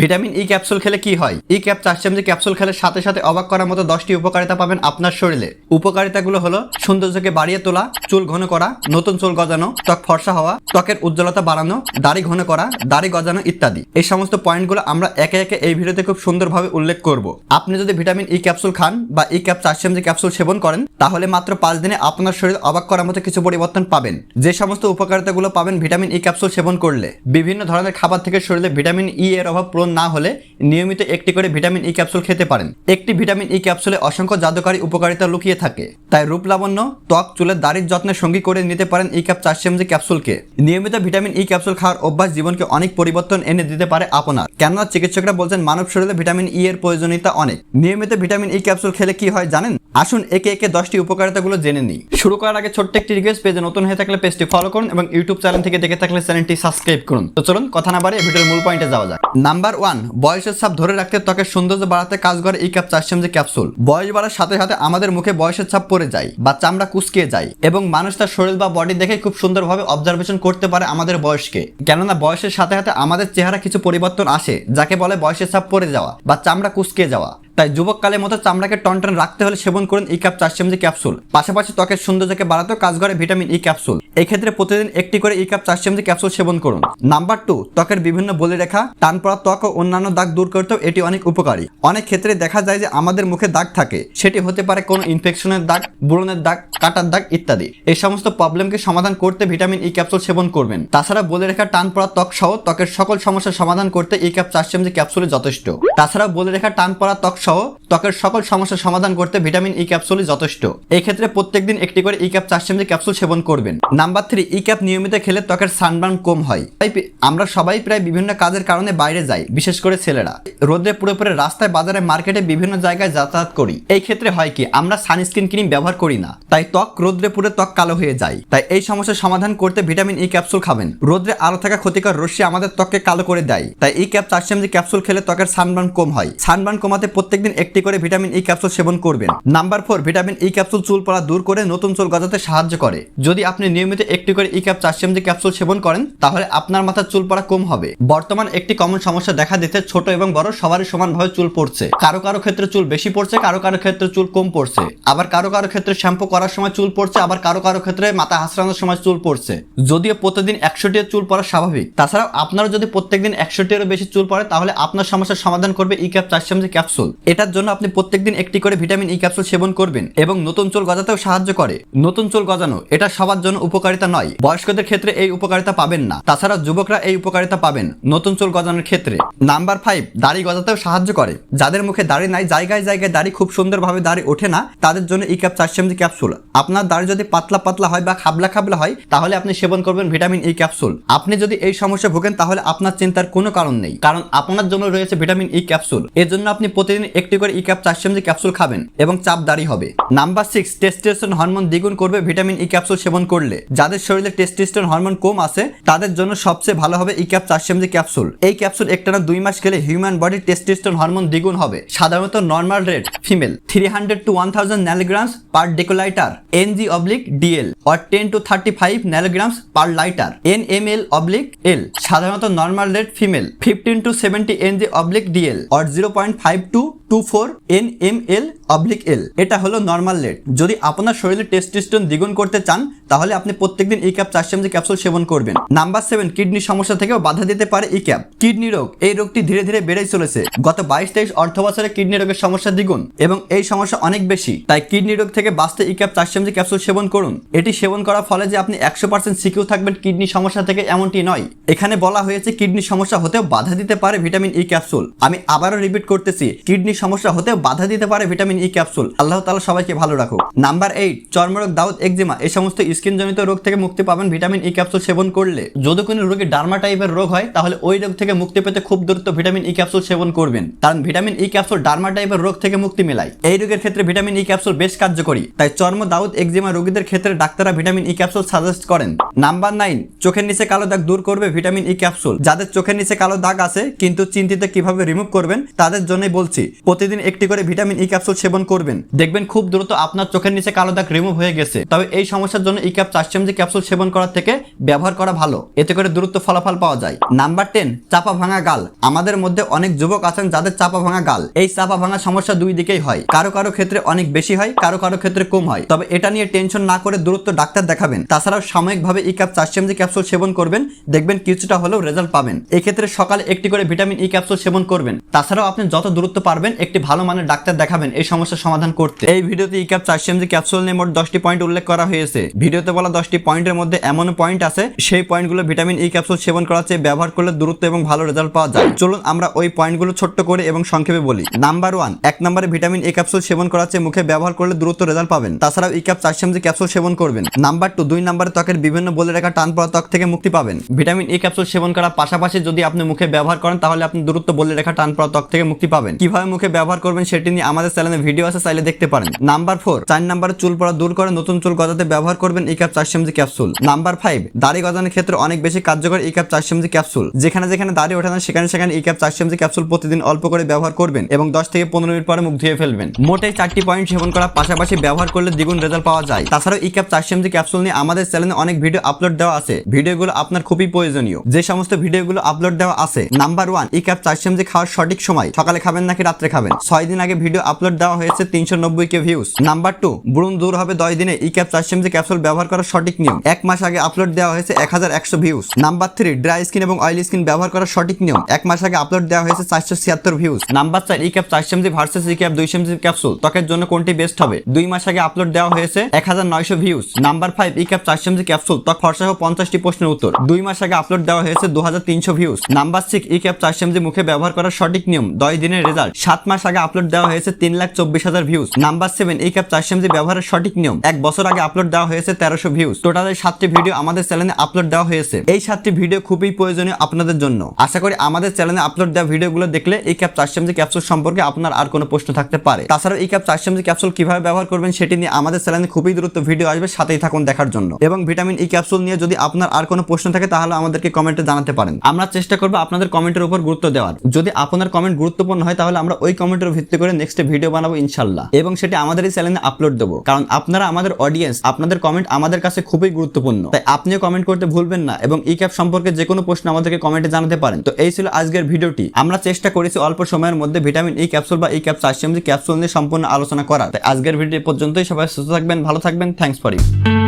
Vitamin E capsule খেলে কি হয়? ই ক্যাপ চার চামচি ক্যাপসুল খেলে সাথে সাথে অবাক করার মতো দশটি উপকারিতা পাবেন আপনার শরীরে। উপকারিতাগুলো হলো সৌন্দর্যকে বাড়িয়ে তোলা, চুল ঘন করা, নতুন চুল গজানো, ত্বক ফর্সা হওয়া, ত্বকের উজ্জ্বলতা বাড়ানো, দাড়ি ঘন করা, দাড়ি গজানো ইত্যাদি। এই সমস্ত পয়েন্টগুলো আমরা একে একে এই ভিডিওতে খুব সুন্দরভাবে উল্লেখ করব। আপনি যদি ভিটামিন ই ক্যাপসুল খান বা ই ক্যাপ চার চামচি ক্যাপসুল সেবন করেন, তাহলে মাত্র পাঁচ দিনে আপনার শরীর অবাক করার মতো কিছু পরিবর্তন পাবেন। যে সমস্ত উপকারিতাগুলো পাবেন ভিটামিন ই ক্যাপসুল সেবন করলে, বিভিন্ন ধরনের খাবার থেকে শরীরে ভিটামিন ই এর অভাব পূরণ না হলে নিয়মিত একটি করে ভিটামিন ই ক্যাপসুল খেতে পারেন। একটি ভিটামিন ই ক্যাপসুলে অসংখ্য জাদুকারী উপকারিতা লুকিয়ে থাকে। তাই রূপ লাবণ্য ত্বক, চুলের দাড়ির যত্নের সঙ্গী করে নিতে পারেন ই ক্যাপ চার চামচি ক্যাপসুলকে। নিয়মিত ভিটামিন ই ক্যাপসুল খাওয়ার অভ্যাস জীবনকে অনেক পরিবর্তন এনে দিতে পারে আপনার। কেননা চিকিৎসকরা বলছেন, মানব শরীরে ভিটামিন ই এর প্রয়োজনীয়তা অনেক। নিয়মিত ভিটামিন ই ক্যাপসুল খেলে কি হয় জানেন? আসুন একে একে দশটি উপকারিতাগুলো জেনে নিই। শুরু করার আগে ছোট্ট একটি রিকোয়েস্ট পেজে নতুন হয়ে থাকলে পেজটি ফলো করুন এবং ইউটিউব চ্যানেল থেকে দেখে থাকলে চ্যানেলটি সাবস্ক্রাইব করুন। তো চলুন, কথা না বাড়িয়ে ভিডিওর মূল পয়েন্টে যাওয়া যাক। নাম্বার ওয়ান, বয়সের ছাপ ধরে রাখতে ত্বকের সৌন্দর্য বাড়াতে কাজ করে এই ক্যাপ চাষছেন যে ক্যাপসুল। বয়স বাড়ার সাথে সাথে আমাদের মুখে বয়সের ছাপ পড়ে যায় বা চামড়া কুচকিয়ে যায় এবং মানুষ তার শরীর বা বডি দেখে খুব সুন্দরভাবে অবজারভেশন করতে পারে আমাদের বয়সকে। কেননা বয়সের সাথে সাথে আমাদের চেহারা কিছু পরিবর্তন আসে, যাকে বলে বয়সের ছাপ পড়ে যাওয়া বা চামড়া কুচকিয়ে যাওয়া। তাই যুবককালের মতো চামড়াকে টনটন রাখতে হলে সেবন করুন ই কাপ চার চামচি ক্যাপসুল। পাশাপাশি ত্বকের সৌন্দর্যকে বাড়াতেও কাজ করে ভিটামিন ই ক্যাপসুল। এই ক্ষেত্রে প্রতিদিন একটি করে ই কাপ চার চামচি ক্যাপসুল সেবন করুন। নাম্বার টু, ত্বকের বিভিন্ন বলি রেখা, টান পড়া ত্বক ও অন্যান্য দাগ দূর করতেও এটি অনেক উপকারী। অনেক ক্ষেত্রে দেখা যায় যে আমাদের মুখে দাগ থাকে। সেটি হতে পারে কোনো ইনফেকশনের দাগ ব্রণের দাগ, কাটার দাগ ইত্যাদি। এই সমস্ত প্রবলেমকে সমাধান করতে ভিটামিন ই ক্যাপসুল সেবন করবেন। তাছাড়া বলে রেখা, টান পড়া ত্বক সহ ত্বকের সকল সমস্যার সমাধান করতে ই কাপ চার চামচি ক্যাপসুলে যথেষ্ট। তাছাড়া বলে রেখা টান পড়া ত্বক সহ ত্বকের সকল সমস্যার সমাধান করতে ভিটামিন ই ক্যাপসুলই যথেষ্ট। এই ক্ষেত্রে প্রত্যেকদিন একটি করে ই ক্যাপ চার চামচি ক্যাপসুল সেবন করবেন। নাম্বার থ্রি ই ক্যাপ নিয়মিত খেলে ত্বকের সানবার্ন কম হয়। তাই আমরা সবাই প্রায় বিভিন্ন কাজের কারণে বাইরে যাই, বিশেষ করে ছেলেরা। রোদে পুরো পুরো রাস্তায় বাজারে মার্কেটে বিভিন্ন জায়গায় যাতায়াত করি। এই ক্ষেত্রে হয় কি, আমরা সানস্ক্রিন ক্রিম ব্যবহার করি না। তাই ত্বক রোদ্রে পুরো ত্বক কালো হয়ে যায়। তাই এই সমস্যার সমাধান করতে ভিটামিন ই ক্যাপসুল খাবেন। রোদ্রে আলো থাকা ক্ষতিকর রশ্মি আমাদের ত্বককে কালো করে দেয়। তাই এই ক্যাপ চার চামচি ক্যাপসুল খেলে ত্বকের সানবার্ন কম হয়। সানবার্ন কমাতে প্রত্যেকদিন একটি করে ভিটামিন ই ক্যাপসুল সেবন করবেন। Number four, vitamin E capsule চুল পড়া দূর করে নতুন চুল গজাতে সাহায্য করে। যদি আপনি নিয়মিত একটি করে ই ক্যাপ চার চামচি ক্যাপসুল সেবন করেন, তাহলে আপনার মাথার চুল পড়া কম হবে। বর্তমান একটি কমন সমস্যা দেখা দিতে ছোট এবং বড় সবারই সমানভাবে চুল পড়ছে। কারও কারও ক্ষেত্রে চুল বেশি পড়ছে, কারও কারও ক্ষেত্রে চুল কম পড়ছে। আবার কারও কারও ক্ষেত্রে শ্যাম্পু করার সময় চুল পড়ছে, আবার কারও কারও ক্ষেত্রে মাথা হাসড়ানোর সময় চুল পড়ছে। যদিও প্রতিদিন একশোটি চুল পড়া স্বাভাবিক। তাছাড়াও আপনারও যদি প্রত্যেকদিন একশোটিরও বেশি চুল পড়ে, তাহলে আপনার সমস্যার সমাধান করবে ই ক্যাপ চার চামচি ক্যাপসুল। এটার জন্য আপনি প্রত্যেকদিন একটি করে ভিটামিন ই ক্যাপসুল সেবন করবেন এবং নতুন চুল গজাতেও সাহায্য করে। নতুন চুল গজানো, এটা সবার জন্য উপকারিতা নয়। বয়স্কদের ক্ষেত্রে এই উপকারিতা পাবেন না। তাছাড়া যুবকরা এই উপকারিতা পাবেন নতুন চুল গজানোর ক্ষেত্রে। নাম্বার ফাইভ, দাড়ি গজাতেও সাহায্য করে। যাদের মুখে দাড়ি নাই, জায়গায় জায়গায় দাড়ি খুব সুন্দরভাবে দাড়ি ওঠে না, তাদের জন্য ই ক্যাপ চার চামচি ক্যাপসুল। আপনার দাড়ি যদি পাতলা পাতলা হয় বা খাবলা খাবলা হয়, তাহলে আপনি সেবন করবেন ভিটামিন ই ক্যাপসুল। আপনি যদি এই সমস্যা ভোগেন, তাহলে আপনার চিন্তার কোনো কারণ নেই। কারণ আপনার জন্য রয়েছে ভিটামিন ই ক্যাপসুল। এর জন্য আপনি প্রতিদিন একটি করে ই ক্যাপ চার চামচি ক্যাপসুল খাবেন এবং চাপ দাড়ি হবে। নাম্বার সিক্স টেস্টোস্টেরন হরমোন দ্বিগুণ করবে ভিটামিন ই ক্যাপসুল সেবন করলে। যাদের শরীরে টেস্টোস্টেরন হরমোন কম আছে, তাদের জন্য সবচেয়ে ভালো হবে ই ক্যাপ চার চামচি ক্যাপসুল এই ক্যাপসুল একটানা দুই মাস খেলে হিউম্যান বডির টেস্টোস্টেরন হরমোন দ্বিগুণ হবে। সাধারণত normal rate female three hundred to one thousand nanograms per decilitre NG oblique DL or ten to thirty five nanograms per litre N M L oblique L সাধারণত normal rate female fifteen to seventy NG oblique DL or zero point five to two four N M L oblique L এটা হলো normal rate যদি আপনার শরীরে testosterone দ্বিগুণ করতে চান, তাহলে আপনি প্রত্যেকদিন ই ক্যাপ চার চামচি ক্যাপসুল সেবন করবেন। নাম্বার সেভেন কিডনি সমস্যা থেকেও বাধা দিতে পারে ই ক্যাপ কিডনি রোগ, এই রোগটি ধীরে ধীরে বেড়েই চলেছে। গত বাইশ তেইশ অর্থ বছরে কিডনি রোগের সমস্যা দ্বিগুণ এবং এই সমস্যা অনেক বেশি। তাই কিডনি রোগ থেকে বাঁচতে ই ক্যাপ চার চামচি ক্যাপসুল সেবন করুন। এটি সেবন করার ফলে যে আপনি একশো পার্সেন্ট সিকিউ থাকবেন কিডনি সমস্যা থেকে এমনটি নয়। এখানে বলা হয়েছে কিডনি সমস্যা হতেও বাধা দিতে পারে ভিটামিন ই ক্যাপসুল আমি আবারও রিপিট করতেছি কিডনি সমস্যা হতে বাধা দিতে পারে ভিটামিন ই ক্যাপসুল। আল্লাহ তালা সবাইকে ভালো রাখুক। নাম্বার এইট চর্মরোগ, দাউদ, একজিমা, এই সমস্ত স্কিন জনিত রোগ থেকে মুক্তি পাবেন ভিটামিন ই ক্যাপসুল সেবন করলে। যদি কোনো রোগীর ডার্মা টাইপের রোগ হয়, তাহলে ওই রোগ থেকে মুক্তি পেতে খুব দ্রুত ভিটামিন ই ক্যাপসুল সেবন করবেন। কারণ ভিটামিন ই ক্যাপসুল ডার্মা টাইপের রোগ থেকে মুক্তি মেলায়। এই রোগের ক্ষেত্রে ভিটামিন ই ক্যাপসুল বেশ কার্যকরী। তাই চর্ম, দাউদ, একজিমা রোগীদের ক্ষেত্রে ডাক্তাররা ভিটামিন ই ক্যাপসুল সাজেস্ট করেন। নাম্বার নাইন চোখের নিচে কালো দাগ দূর করবে ভিটামিন ই ক্যাপসুল। যাদের চোখের নিচে কালো দাগ আছে, কিন্তু চিন্তিত কীভাবে রিমুভ করবেন, তাদের জন্যই বলছি প্রতিদিন একটি করে ভিটামিন ই ক্যাপসুল সেবন করবেন। দেখবেন খুব দ্রুত আপনার চোখের নিচে কালো দাগ রিমুভ হয়ে গেছে। তবে এই সমস্যার জন্য ই ক্যাপ চার চামচি ক্যাপসুল সেবন করার থেকে ব্যবহার করা ভালো। এতে করে দ্রুত ফলাফল পাওয়া যায়। নাম্বার টেন চাপা ভাঙা গাল। আমাদের মধ্যে অনেক যুবক আছেন যাদের চাপা ভাঙা গাল। এই চাপা ভাঙা সমস্যা দুই দিকেই হয়। কারও কারও ক্ষেত্রে অনেক বেশি হয়, কারও কারও ক্ষেত্রে কম হয়। তবে এটা নিয়ে টেনশন না করে দ্রুত ডাক্তার দেখাবেন। তাছাড়াও সাময়িকভাবে ই ক্যাপ চার চামচি ক্যাপসুল সেবন করবেন, দেখবেন কিছুটা হলেও রেজাল্ট পাবেন। এক্ষেত্রে সকালে একটি করে ভিটামিন ই ক্যাপসুল সেবন করবেন। তাছাড়াও আপনি যত দূরত্ব পারবেন একটি ভালো মানের ডাক্তার দেখাবেন, এই সমস্যার সমাধান করতে। এই ভিডিওতে ই ক্যাপ চার চামচি ক্যাপসুল নিয়ে মোট দশটি পয়েন্ট উল্লেখ করা হয়েছে। ভিডিওতে বলা দশটি পয়েন্টের মধ্যে এমন পয়েন্ট আছে, সেই পয়েন্টগুলো ভিটামিন ই ক্যাপসুল সেবন করার চেয়ে ব্যবহার করলে দূরত্ব এবং ভালো রেজাল্ট পাওয়া যায়। চলুন আমরা ওই পয়েন্টগুলো ছোট্ট করে এবং সংক্ষেপে বলি। নাম্বার ওয়ান, এক নম্বরে ভিটামিন এ ক্যাপসুল সেবন করার চেয়ে মুখে ব্যবহার করলে দ্রুত রেজাল্ট পাবেন। তাছাড়াও ই ক্যাপ চার চামচি ক্যাপসুল সেবন করবেন। নাম্বার টু, দুই নম্বরে ত্বকের বিভিন্ন বলে রাখা টান পড়া ত্বক থেকে মুক্তি পাবেন। ভিটামিন ই ক্যাপসুল সেবন করার পাশাপাশি যদি আপনি মুখে ব্যবহার করেন, তাহলে আপনি দূরত্ব বলে রেখা টান পড়া ত্বক থেকে মুক্তি পাবেন। কীভাবে মুখে ব্যবহার করবেন সেটি নিয়ে আমাদের চ্যানেলে ভিডিও আছে, চাইলে দেখতে পারেন। নাম্বার ফোর, চার নাম্বারে চুল পড়া দূর করে নতুন চুল গজাতে ব্যবহার করবেন ই ক্যাপ চার চামচি ক্যাপসুল নাম্বার ফাইভ দাড়ি গজানোর ক্ষেত্রে অনেক বেশি কার্যকর ই ক্যাপ চার চামচি ক্যাপসুল যেখানে যেখানে দাড়ি ওঠে না, সেখানে সেখানে ই ক্যাপ চার চামচি ক্যাপসুল প্রতিদিন অল্প করে ব্যবহার করবেন এবং দশ থেকে পনেরো মিনিট পরে মুখ ধুয়ে ফেলবেন। মোটে চারটি পয়েন্ট সেবন করার পাশাপাশি ব্যবহার করলে দ্বিগুণ রেজাল্ট পাওয়া যায়। তাছাড়াও ই ক্যাপ চার চামচি ক্যাপসুল নিয়ে আমাদের চ্যানেলে অনেক ভিডিও আপলোড দেওয়া আছে। ভিডিওগুলো আপনার খুবই প্রয়োজনীয়। যে সমস্ত ভিডিওগুলো আপলোড দেওয়া আছে, নাম্বার ওয়ান ই ক্যাপ চার চামচি খাওয়ার সঠিক সময়, সকালে খাবেন নাকি রাত্রে খাবেন? ছয় দিন আগে ভিডিও আপলোড দেওয়া হয়েছে তিনশো নব্বই কে ভিউজ নাম্বার টু ব্রুন দূর হবে দশ দিনে ই ক্যাপ চার চামচি ক্যাপসুল ব্যবহার করার সঠিক নিয়ম। এক মাস আগে আপলোড দেওয়া হয়েছে এক হাজার একশো views number three dry skin এবং অয়েলি স্কিন ব্যবহার করার সঠিক নিয়ম। এক মাস আগে আপলোড দেওয়া হয়েছে চারশো ছিয়াত্তর ভিউজ নাম্বার চার ই ক্যাপ চার চামচি ভার্সেস ই ক্যাপ দুই চামচি ক্যাপসুল। ত্বকের জন্য কোনটি বেস্ট হবে? দুই মাস আগে আপলোড দেওয়া হয়েছে এক হাজার নয়শো views number five E cap চার চামচি ক্যাপসুল। ত্বক ফর্সা সহ পঞ্চাশটি প্রশ্নের উত্তর। দুই মাস আগে আপলোড দেওয়া হয়েছে দু হাজার তিনশো views number six E cap চার চামচি মুখে ব্যবহার করার সঠিক নিয়ম। দশ দিনের রেজাল্ট সাত মাস আগে আপলোড দেওয়া হয়েছে তিন লাখ চব্বিশ হাজার views number seven E cap চার চামচি ব্যবহারের সঠিক নিয়ম। এক বছর আগে আপলোড দেওয়া হয়েছে তেরোশো ভিউজ টোটাল সাতটি ভিডিও আমাদের চ্যানেলে আপলোড দেওয়া হয়েছে। এই সাতটি ভিডিও খুবই প্রয়োজনীয় আপনাদের জন্য। আশা করি আমাদের চ্যানেলে আপলোড দেওয়া ভিডিওগুলো দেখলে এই ক্যাপ চার চামচি ক্যাপসুল সম্পর্কে আপনার আর কোনো প্রশ্ন থাকতে পারে। তাছাড়াও এই ক্যাপ চার চামচি ক্যাপসুল কীভাবে ব্যবহার করবেন সেটি নিয়ে আমাদের চ্যানেলে খুবই দ্রুত ভিডিও আসবে, সাথেই থাকুন দেখার জন্য। এবং ভিটামিন ই ক্যাপসুল নিয়ে যদি আপনার আর কোনো প্রশ্ন থাকে, তাহলে আমাদেরকে কমেন্টে জানাতে পারেন। আমরা চেষ্টা করব আপনাদের কমেন্টের উপর গুরুত্ব দেওয়ার। যদি আপনার কমেন্ট গুরুত্বপূর্ণ হয়, তাহলে আমরা ওই কমেন্টের ভিত্তি করে নেক্সট ভিডিও বানাবো ইনশাল্লাহ। এবং সেটি আমাদের এই চ্যানেলে আপলোড দেবো। কারণ আপনারা আমাদের অডিয়েন্স আপনাদের কমেন্ট আমাদের কাছে খুবই গুরুত্বপূর্ণ। তাই আপনিও কমেন্ট করতে ভুলবেন না এবং ই ক্যাপ সম্পর্কে যে কোনো প্রশ্ন আমাদেরকে কমেন্টে জানাতে পারেন। তো এই ছিল আজকের ভিডিওটি। আমরা চেষ্টা করেছি অল্প সময়ের মধ্যে ভিটামিন ই ক্যাপসুল বা এই ক্যাপ চার ক্যাপসুল নিয়ে সম্পূর্ণ আলোচনা করার। তাই আজকের ভিডিও পর্যন্তই। সবাই সুস্থ থাকবেন, ভালো থাকবেন। Thanks for you